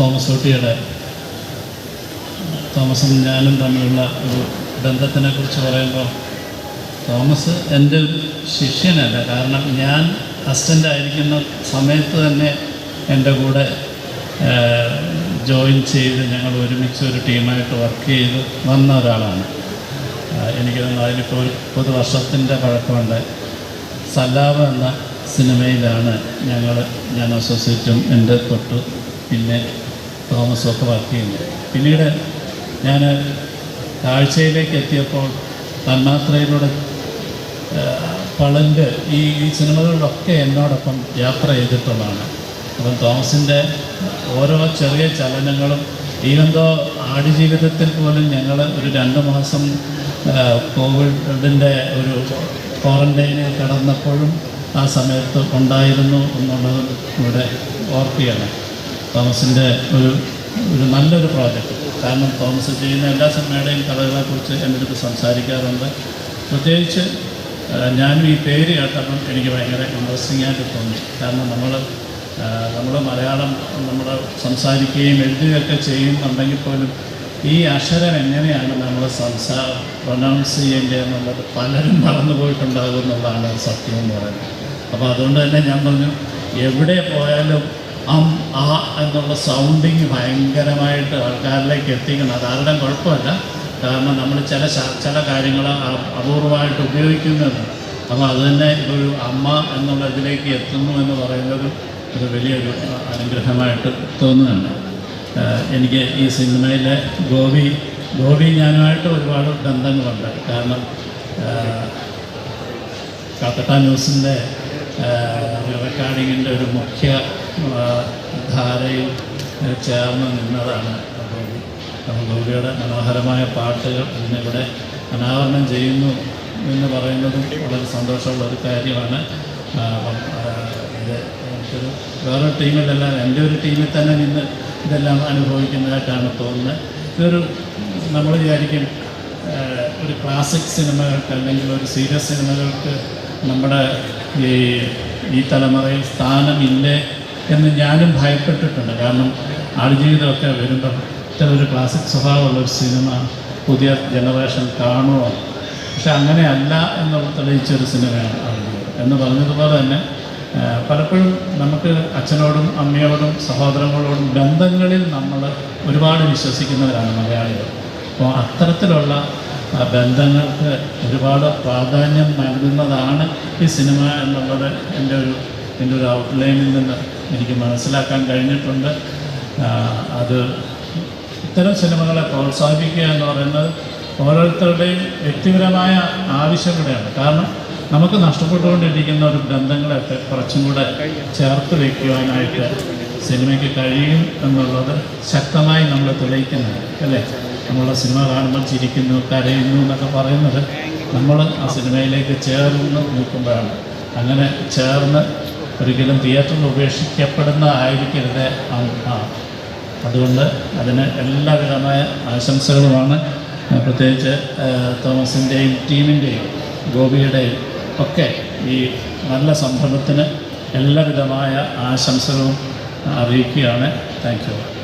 Thomas ഊട്ടിയുടെ തോമസും ഞാനും തമ്മിലുള്ള ഒരു ബന്ധത്തിനെ കുറിച്ച് പറയുമ്പോൾ തോമസ് എന്റെ ശിഷ്യനല്ല. കാരണം ഞാൻ അസിസ്റ്റന്റ് ആയിരിക്കുന്ന സമയത്ത് തന്നെ എന്റെ കൂടെ ജോയിൻ ചെയ്ത് ഞങ്ങൾ ഒരുമിച്ച് ഒരു ടീമായിട്ട് വർക്ക് ചെയ്ത് വന്ന ഒരാളാണ്. എനിക്ക് തോന്നുന്നു അതിനിപ്പോൾ ഒരു മുപ്പത് വർഷത്തിന്റെ പഴക്കമുണ്ട്. സല്ലാവ എന്ന സിനിമയിലാണ് ഞങ്ങൾ ഞാൻ അസോസിയേറ്റും എന്റെ തൊട്ട് പിന്നെ തോമസും ഒക്കെ വർക്ക് ചെയ്യുന്നത് പിന്നീട് ഞാൻ കാഴ്ചയിലേക്ക് എത്തിയപ്പോൾ തന്മാത്രയിലൂടെ പളങ്ക് ഈ ഈ സിനിമകളിലൊക്കെ എന്നോടൊപ്പം യാത്ര ചെയ്തിട്ടുള്ളതാണ്. അപ്പം തോമസിന്റെ ഓരോ ചെറിയ ചലനങ്ങളും ഈവന്തോ ആടുജീവിതത്തിൽ പോലും ഞങ്ങൾ ഒരു രണ്ട് മാസം കോവിഡിന്റെ ഒരു ക്വാറന്റൈനിൽ കടന്നപ്പോഴും ആ സമയത്ത് ഉണ്ടായിരുന്നു എന്നുള്ളത് ഇവിടെ ഓർക്കുകയാണ്. തോമസിന്റെ ഒരു ഒരു നല്ലൊരു പ്രോജക്റ്റ് കാരണം തോമസ് ചെയ്യുന്ന എല്ലാ സിനിമയുടെയും കഥകളെക്കുറിച്ച് എന്റെ അടുത്ത് സംസാരിക്കാറുണ്ട്. പ്രത്യേകിച്ച് ഞാനും ഈ പേര് കേട്ടപ്പം എനിക്ക് ഭയങ്കര ഇൻട്രസ്റ്റിംഗ് ആയിട്ട് തോന്നി. കാരണം നമ്മൾ നമ്മൾ മലയാളം നമ്മൾ സംസാരിക്കുകയും എഴുതുകയൊക്കെ ചെയ്യുന്നുണ്ടെങ്കിൽ പോലും ഈ അക്ഷരം എങ്ങനെയാണ് നമ്മൾ സംസാ പ്രൊനൗൺസ് ചെയ്യേണ്ടതെന്നുള്ളത് പലരും മറന്നു പോയിട്ടുണ്ടാകും എന്നുള്ളതാണ് സത്യം എന്ന് പറയുന്നത്. അപ്പോൾ അതുകൊണ്ട് തന്നെ ഞാൻ പറഞ്ഞു എവിടെ പോയാലും അം ആ എന്നുള്ള സൗണ്ടിങ് ഭയങ്കരമായിട്ട് ആൾക്കാരിലേക്ക് എത്തിക്കണം. അത് ആരുടെ കുഴപ്പമല്ല. കാരണം നമ്മൾ ചില ചില കാര്യങ്ങൾ അപൂർവമായിട്ട് ഉപയോഗിക്കുന്നത്. അപ്പോൾ അത് തന്നെ ഒരു അമ്മ എന്നുള്ള ഇതിലേക്ക് എത്തുന്നു എന്ന് പറയുന്നത് ഒരു വലിയൊരു അനുഗ്രഹമായിട്ട് തോന്നുന്നുണ്ട്. എനിക്ക് ഈ സിനിമയിലെ ഗോപി ഗോപി ഞാനുമായിട്ട് ഒരുപാട് ബന്ധങ്ങളുണ്ട്. കാരണം ആഹ് കാക്കട്ട ന്യൂസിന്റെ റെക്കോർഡിങ്ങിന്റെ ഒരു മുഖ്യ ധാരയിൽ ചേർന്ന് നിന്നതാണ് അപ്പോൾ ഗൗരിയുടെ മനോഹരമായ പാട്ടുകൾ ഇന്നിവിടെ അനാവരണം ചെയ്യുന്നു എന്ന് പറയുന്നതും വളരെ സന്തോഷമുള്ള ഒരു കാര്യമാണ്. ഇത് എനിക്കൊരു വേറെ ടീമിലല്ല എന്റെ ഒരു ടീമിൽ തന്നെ നിന്ന് ഇതെല്ലാം അനുഭവിക്കുന്നതായിട്ടാണ് തോന്നുന്നത്. ഇതൊരു നമ്മൾ വിചാരിക്കും ഒരു ക്ലാസിക് സിനിമകൾക്ക് അല്ലെങ്കിൽ ഒരു സീരിയസ് സിനിമകൾക്ക് നമ്മുടെ ഈ ഈ തലമുറയിൽ സ്ഥാനമില്ലേ എന്ന് ഞാനും ഭയപ്പെട്ടിട്ടുണ്ട്. കാരണം ആടുജീവിതമൊക്കെ വരുമ്പം ഇത്തരം ഒരു ക്ലാസിക് സ്വഭാവമുള്ള ഒരു സിനിമ പുതിയ ജനറേഷൻ കാണുമോ പക്ഷെ അങ്ങനെയല്ല എന്നുള്ള തെളിയിച്ചൊരു സിനിമയാണ് ആടുജീവിതം. എന്ന് പറഞ്ഞതുപോലെ തന്നെ പലപ്പോഴും നമുക്ക് അച്ഛനോടും അമ്മയോടും സഹോദരങ്ങളോടും ബന്ധങ്ങളിൽ നമ്മൾ ഒരുപാട് വിശ്വസിക്കുന്നവരാണ് മലയാളികൾ. അപ്പോൾ അത്തരത്തിലുള്ള ബന്ധങ്ങൾക്ക് ഒരുപാട് പ്രാധാന്യം നൽകുന്നതാണ് ഈ സിനിമ എന്നുള്ളത് എന്റെ ഒരു എന്റെ ഒരു ഔട്ട്ലൈനിൽ നിന്ന് എനിക്ക് മനസ്സിലാക്കാൻ കഴിഞ്ഞിട്ടുണ്ട്. അത് ഇത്തരം സിനിമകളെ പ്രോത്സാഹിപ്പിക്കുക എന്ന് പറയുന്നത് ഓരോരുത്തരുടെയും വ്യക്തിപരമായ ആവശ്യം കൂടെയാണ് കാരണം നമുക്ക് നഷ്ടപ്പെട്ടുകൊണ്ടിരിക്കുന്ന ഒരു ബന്ധങ്ങളെയൊക്കെ കുറച്ചും കൂടെ ചേർത്ത് വയ്ക്കുവാനായിട്ട് സിനിമയ്ക്ക് കഴിയും എന്നുള്ളത് ശക്തമായി നമ്മൾ തെളിയിക്കുന്നുണ്ട്. അല്ലേ? നമ്മൾ സിനിമ കാണുമ്പോൾ ചിരിക്കുന്നു കരയുന്നു എന്നൊക്കെ പറയുന്നത് നമ്മൾ ആ സിനിമയിലേക്ക് ചേർന്ന് നിൽക്കുമ്പോഴാണ്. അങ്ങനെ ചേർന്ന് ഒരിക്കലും തിയേറ്ററിൽ ഉപേക്ഷിക്കപ്പെടുന്ന ആയിരിക്കരുത് ആ അതുകൊണ്ട് അതിന് എല്ലാവിധമായ ആശംസകളുമാണ്. പ്രത്യേകിച്ച് തോമസിന്റെയും ടീമിന്റെയും ഗോപിയുടെയും ഒക്കെ ഈ നല്ല സംരംഭത്തിന് എല്ലാവിധമായ ആശംസകളും അറിയിക്കുകയാണ്. Thank you.